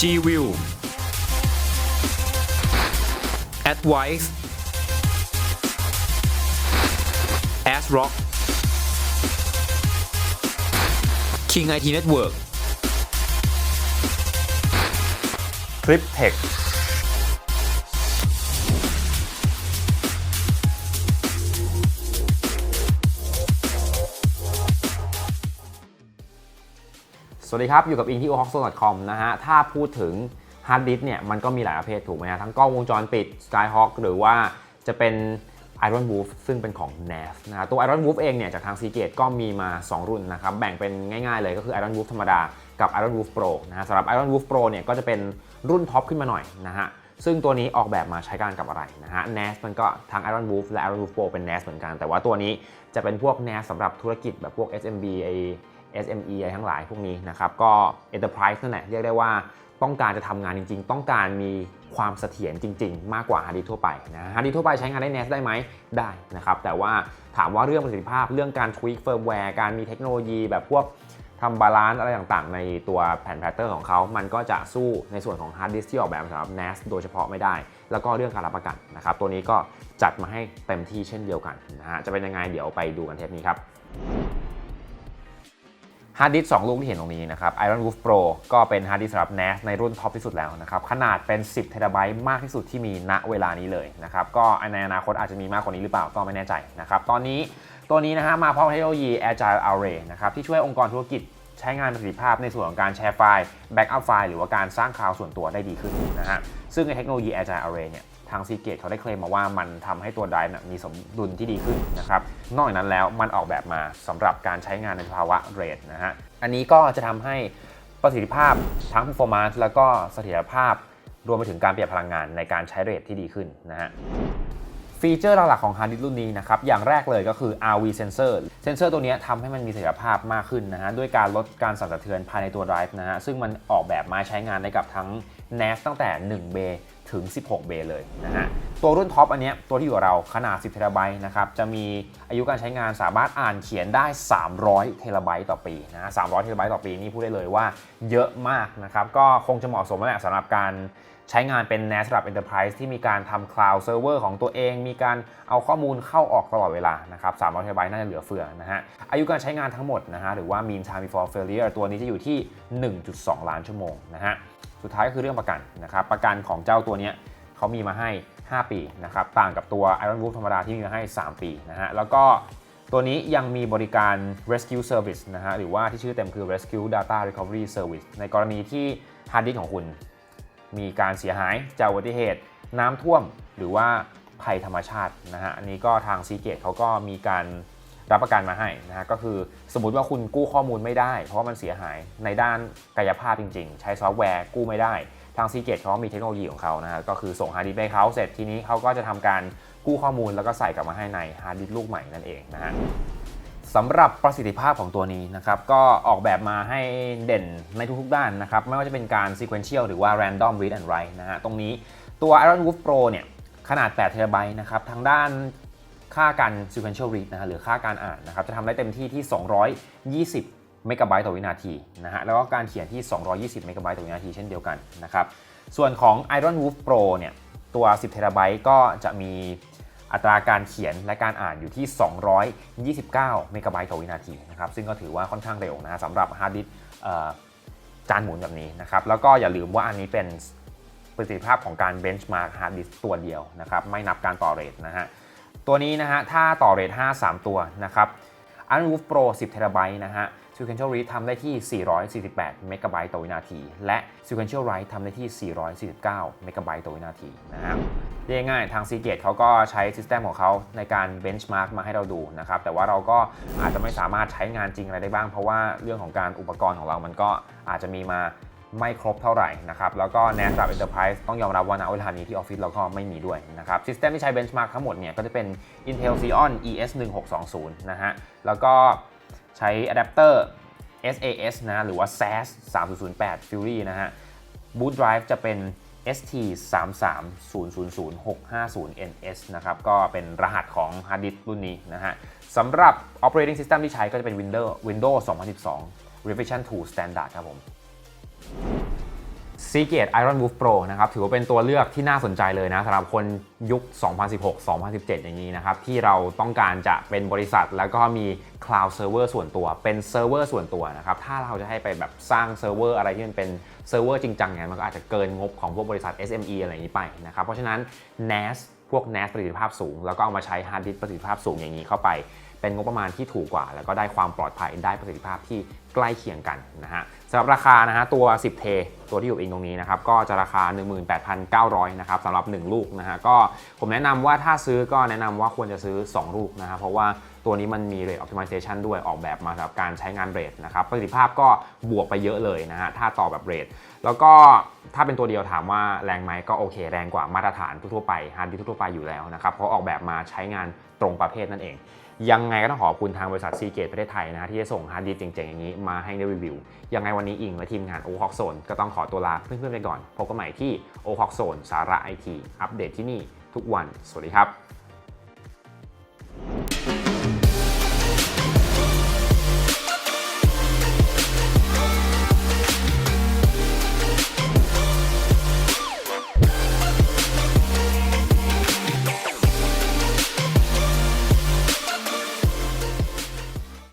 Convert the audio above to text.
G-View Advice ASRock King IT Network. Cryptech สวัสดีครับ อยู่กับอิงที่ o h o x o c o m นะฮะ ถ้าพูดถึงฮาร์ดดิสก์เนี่ยมันก็มีหลายประเภทถูกไหมฮะ ทั้งกล้องวงจรปิด Skyhawk หรือว่าจะเป็น Iron Wolf ซึ่งเป็นของ NAS นะฮะตัว Iron Wolf เองเนี่ยจากทาง Seagate ก็มีมา 2 รุ่นนะครับ แบ่งเป็นง่ายๆเลยก็คือ Iron Wolf ธรรมดากับ Iron Wolf Pro นะฮะสำหรับ Iron Wolf Pro เนี่ยก็จะเป็นรุ่นท็อปขึ้นมาหน่อยนะฮะซึ่งตัวนี้ออกแบบมาใช้การกับอะไรนะฮะ NAS มันก็ทาง Iron Wolf และ Iron Wolf Pro เป็น NAS เหมือนกัน แต่ว่าตัวนี้จะเป็นพวก NAS สำหรับธุรกิจแบบพวก SMB ไ SME อะไรทั้งหลายพวกนี้นะครับก็ Enterprise นั่นแหละเรียกได้ว่าต้องการจะทำงานจริง ๆ ต้องการมีความเสถียรจริง ๆ มากกว่าฮาร์ดดิสก์ทั่วไปนะฮาร์ดดิสก์ทั่วไปใช้งานได้ NAS ได้ไหมได้นะครับ แต่ว่าถามว่าเรื่องประสิทธิภาพเรื่องการ tweak firmware การมีเทคโนโลยีแบบพวกทำบาลานซ์อะไรต่างๆ ในตัวแผ่นแพทเตอร์ของเขา มันก็จะสู้ในส่วนของฮาร์ดดิสก์ที่ออกแบบสำหรับ NAS โดยเฉพาะไม่ได้ แล้วก็เรื่องการรับประกันนะครับ ตัวนี้ก็จัดมาให้เต็มที่เช่นเดียวกันนะฮะ จะเป็นยังไงเดี๋ยวไปดูกันเทปนี้ครับ ฮาร์ดดิสก์2ลูกที่เห็นตรงนี้นะครับ Iron Wolf Pro ก็เป็นฮาร์ดดิสก์สำหรับ NAS ในรุ่นท็อปที่สุดแล้วนะครับ ขนาดเป็น 10 เทราไบต์มากที่สุดที่มีณเวลานี้เลยนะครับ ก็ในอนาคตอาจจะมีมากกว่านี้หรือเปล่าก็ไม่แน่ใจนะครับ ตอนนี้ตัวนี้นะฮะมาพร้อมเทคโนโลยี Agile Array นะครับที่ช่วยองค์กรธุรกิจใช้งานประสิทธิภาพในส่วนของการแชร์ไฟล์ Backup ไฟล์หรือว่าการสร้างคลาวด์ส่วนตัวได้ดีขึ้นนะฮะซึ่งในเทคโนโลยี Agile Array เนี่ย ทาง Seagate เขาได้เคลมมาว่ามันทำให้ตัว Drive เนี่ยมีสมดุลที่ดีขึ้นนะครับนอกจากนั้นแล้วมันออกแบบมาสำหรับการใช้งานในภาวะเรทนะฮะอันนี้ก็จะทำให้ประสิทธิภาพทั้ง performance แล้วก็เสถียรภาพรวมไปถึงการประหยัดพลังงานในการใช้เรทที่ดีขึ้นนะฮะฟีเจอร์หลักๆของฮาร์ดดิสก์รุ่นนี้นะครับ อย่างแรกเลยก็คือ RV sensor เซนเซอร์ตัวนี้ทำให้มันมีเสถียรภาพมากขึ้นนะฮะ ด้วยการลดการสั่นสะเทือนภายในตัว drive นะฮะ ซึ่งมันออกแบบมาใช้งานได้กับทั้ง NAS ตั้งแต่1เบ ถึง 16 เบเลยนะฮะ ตัวรุ่นท็อปอันนี้ตัวที่อยู่กับเราขนาด 10 เทราไบต์นะครับ จะมีอายุการใช้งานสามารถอ่านเขียนได้ 300 เทราไบต์ต่อปีนะฮะ300 เทราไบต์ต่อปีนี่พูดได้เลยว่าเยอะมากนะครับ ก็คงจะเหมาะสมแล้วแหละสำหรับการใช้งานเป็น NAS สำหรับ Enterprise ที่มีการทำ Cloud Server ของตัวเอง มีการเอาข้อมูลเข้าออกตลอดเวลานะครับ300เทราไบต์น่าจะเหลือเฟือนะฮะ อายุการใช้งานทั้งหมดนะฮะ หรือว่า mean time before failure ตัวนี้จะอยู่ที่ 1.2 ล้านชั่วโมงนะฮะ สุดท้ายก็คือเรื่องประกันนะครับประกันของเจ้าตัวนี้เขามีมาให้ 5 ปีนะครับต่างกับตัว Iron Wolf ธรรมดาที่มีมาให้ 3 ปีนะฮะแล้วก็ตัวนี้ยังมีบริการ rescue service นะฮะหรือว่าที่ชื่อเต็มคือ rescue data recovery service ในกรณีที่ฮาร์ดดิสของคุณ มีการเสียหายจากอุบัติเหตุ น้ำท่วมหรือว่าภัยธรรมชาตินะฮะอันนี้ก็ทางซีเกตเขาก็มีการ รับประกันมาให้นะฮะก็คือสมมติว่าคุณกู้ข้อมูลไม่ได้ เพราะมันเสียหายในด้านกายภาพจริง ๆ ใช้ซอฟต์แวร์กู้ไม่ได้ทางซีเกตเขามีเทคโนโลยีของเขานะฮะก็คือส่งฮาร์ดดิสก์ไปเขาเสร็จทีนี้เขาก็จะทำการกู้ข้อมูลแล้วก็ใส่กลับมาให้ในฮาร์ดดิสก์ลูกใหม่นั่นเองนะฮะสำหรับประสิทธิภาพของตัวนี้นะครับก็ออกแบบมาให้เด่นในทุกๆด้านนะครับไม่ว่าจะเป็นการ sequential หรือว่า random read and write นะฮะตรงนี้ตัว Iron Wolf Pro เนี่ยขนาด8 t b นะครับทางด้าน ค่าการ sequential read นะฮะหรือค่าการอ่านนะครับจะทำได้เต็มที่ที่ 220 เมกะไบต์ต่อวินาทีนะฮะแล้วก็การเขียนที่ 220 เมกะไบต์ต่อวินาทีเช่นเดียวกันนะครับส่วนของ Iron Wolf Pro เนี่ยตัว 10 t b ก็จะมีอัตราการเขียนและการอ่านอยู่ที่ 229 เมกะไบต์ต่อวินาทีนะครับซึ่งก็ถือว่าค่อนข้างเร็วนะสำหรับฮาร์ดดิสก์จานหมุนแบบนี้นะครับแล้วก็อย่าลืมว่าอันนี้เป็นประสิทธิภาพของการเบนช์มาร์กฮาร์ดดิสก์ตัวเดียวนะครับไม่นับการต่อเรทนะฮะ ตัวนี้นะฮะ ถ้าต่อเรท5 3 ตัวนะครับ a n w o o f Pro 10 t b นะฮะ Sequential Read ทำได้ที่ 448 เมกะไบต์ต่อวินาที และ Sequential Write ทำได้ที่ 449 เมกะไบต์ต่อวินาทีนะฮะเรียกง่ายทาง Seagate เขาก็ใช้ System ของเขาในการ Benchmark มาให้เราดูนะครับ แต่ว่าเราก็อาจจะไม่สามารถใช้งานจริงอะไรได้บ้าง เพราะว่าเรื่องของการอุปกรณ์ของเรามันก็อาจจะมีมา ไม่ครบเท่าไหร่นะครับแล้วก็ NAS กับ Enterprise ต้องยอมรับว่าณเวลานี้ที่ออฟฟิศเราก็ไม่มีด้วยนะครับ System ที่ใช้ Benchmark ทั้งหมดเนี่ยก็จะเป็น Intel Xeon ES 1620นะฮะแล้วก็ใช้อะแดปเตอร์ SAS นะหรือว่า SAS 3008 Fury นะฮะ Boot Drive จะเป็น ST 3 3 0 0 0 6 5 0 NS นะครับ ก็เป็นรหัสของฮาร์ดดิสก์รุ่นนี้นะฮะสำหรับ Operating System ที่ใช้ก็จะเป็น Windows Windows 2012 Revision 2 Standard ครับผม Seagate Iron Wolf Pro นะครับถือว่าเป็นตัวเลือกที่น่าสนใจเลยนะสำหรับคนยุค 2016-2017 อย่างนี้นะครับ ที่เราต้องการจะเป็นบริษัทแล้วก็มี Cloud Server ส่วนตัวเป็นเซิร์ฟเวอร์ส่วนตัวนะครับ ถ้าเราจะให้ไปแบบสร้างเซิร์ฟเวอร์อะไรที่มันเป็นเซิร์ฟเวอร์จริงจังเนี่ยมันก็อาจจะเกินงบของพวกบริษัท SME อะไรอย่างนี้ไปนะครับ เพราะฉะนั้น NAS พวก NAS ประสิทธิภาพสูง แล้วก็เอามาใช้ฮาร์ดดิสก์ประสิทธิภาพสูงอย่างนี้เข้าไป เป็นงบประมาณที่ถูกกว่า แล้วก็ได้ความปลอดภัยได้ประสิทธิภาพที่ใกล้เคียงกันนะฮะ สำหรับราคานะฮะตัว 10 เท ตัวที่อยู่เองตรงนี้นะครับก็จะราคา 18,900นะครับสำหรับ 1 ลูกนะฮะก็ผมแนะนำว่าถ้าซื้อก็แนะนำว่าควรจะซื้อ 2 ลูกนะฮะเพราะว่า ตัวนี้มันมี rate optimization ด้วยออกแบบมาสำหรับการใช้งานเรทนะครับประสิทธิภาพก็บวกไปเยอะเลยนะฮะถ้าต่อแบบเรทแล้วก็ถ้าเป็นตัวเดียวถามว่าแรงไหมก็โอเค แรงกว่ามาตรฐานทั่วไปฮาร์ดดิสก์ทั่วไปอยู่แล้วนะครับเพราะออกแบบมาใช้งานตรงประเภทนั่นเอง ยังไงก็ต้องขอบคุณทางบริษัทซีเกตประเทศไทยนะฮะที่จะส่งฮาร์ดดิสก์เจ๋งๆ อย่างนี้มาให้ได้รีวิว ยังไงวันนี้อิงและทีมงานโอคอกโซนก็ต้องขอตัวลาเพื่อนๆไปก่อนพบกันใหม่ที่โอคอกโซนสาระไอทีอัปเดตที่นี่ทุกวัน สวัสดีครับ